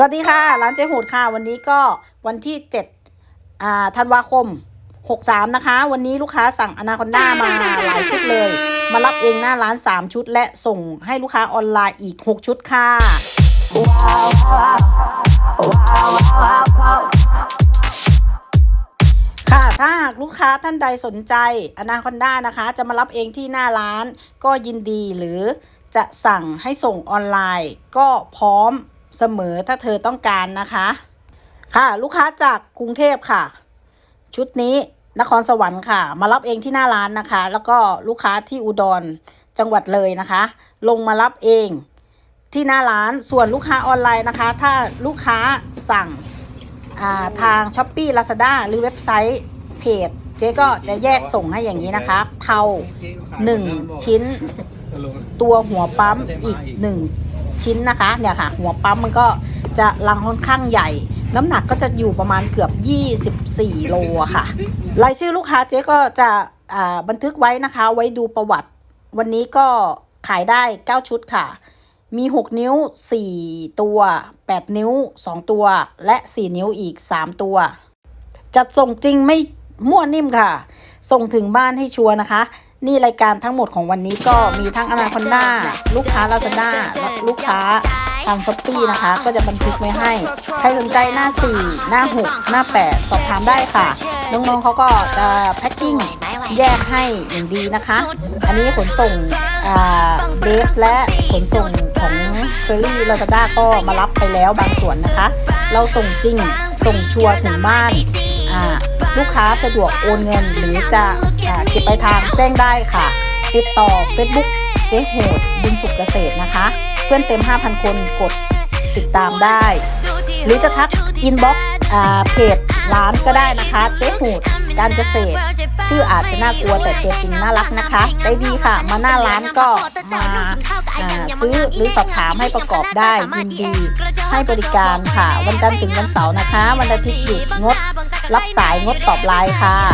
วัสดีค่ะ ร้านเจ๊หูดค่ะ วันนี้ก็วันที่7อ่าธันวาคม 63 นะคะ วันนี้ลูกค้าสั่งอนาคอนด้ามาหลายชุดเลย มารับเองหน้าร้าน 3 ชุด และส่งให้ลูกค้าออนไลน์อีก 6 ชุดค่ะค่ะถ้าหากลูกค้าท่านใดสนใจอนาคอนด้านะคะ จะมารับเองที่หน้าร้านก็ยินดีหรือจะสั่งให้ส่งออนไลน์ ก็พร้อม เสมอถ้าเธอต้องการนะคะ ค่ะลูกค้าจากกรุงเทพค่ะ ชุดนี้นครสวรรค์ค่ะ มารับเองที่หน้าร้านนะคะ แล้วก็ลูกค้าที่อุดรจังหวัดเลยนะคะ ลงมารับเองที่หน้าร้านส่วนลูกค้าออนไลน์นะคะ ถ้าลูกค้าสั่งอ่าทาง s h อ p e e Lazada หรือเว็บไซต์เพจ เจ๊ก็จะแยกส่งให้อย่างนี้นะคะ เผา1 ชิ้น ตัวหัวปั๊มอีก 1 ชิ้นนะคะเนี่ยค่ะ หัวปั๊มมันก็จะรังค่อนข้างใหญ่ น้ำหนักก็จะอยู่ประมาณเกือบ 24 โลค่ะ รายชื่อลูกค้าเจ๊ก็จะบันทึกไว้นะคะ ไว้ดูประวัติ วันนี้ก็ขายได้ 9 ชุดค่ะ มี 6 นิ้ว 4 ตัว 8 นิ้ว 2 ตัว และ 4 นิ้วอีก 3 ตัว จัดส่งจริงไม่มั่วนิ่มค่ะ ส่งถึงบ้านให้ชัวร์นะคะ นี่รายการทั้งหมดของวันนี้ก็มีทั้งอนาคอนด้าลูกค้าลาซาด้าลูกค้าทางช้อปปี้นะคะ ก็จะบันทึกไว้ให้ ใครสนใจหน้า 4 หน้า 6 หน้า 8 สอบถามได้ค่ะ น้องๆเขาก็จะแพ็คกิ้งแยกให้อย่างดีนะคะ อันนี้ขนส่งเบฟและขนส่งของเฟอรี่ลาซาด้าก็มารับไปแล้วบางส่วนนะคะ เราส่งจริงส่งชัวร์ถึงบ้าน ลูกค้าสะดวกโอนเงินหรือจะอ่าเก็บไปทางแจ้งได้ค่ะ ติดต่อ Facebook เจ๊โหดบุญสุขเกษตรนะคะ เพื่อนเต็ม 5,000 คนกดติดตามได้ หรือจะทักอินบ็อกซ์เพจร้านก็ได้นะคะ เจ๊หูดการเกษตร ชื่ออาจจะน่ากลัวแต่ตัวจริงน่ารักนะคะใจดีค่ะ มาหน้าร้านก็มาอ่าซื้อหรือสอบถามให้ประกอบได้ยินดีให้บริการค่ะ วันจันทร์ถึงวันเสาร์นะคะ วันอาทิตย์หยุดงด รับสายงดตอบไลน์ค่ะ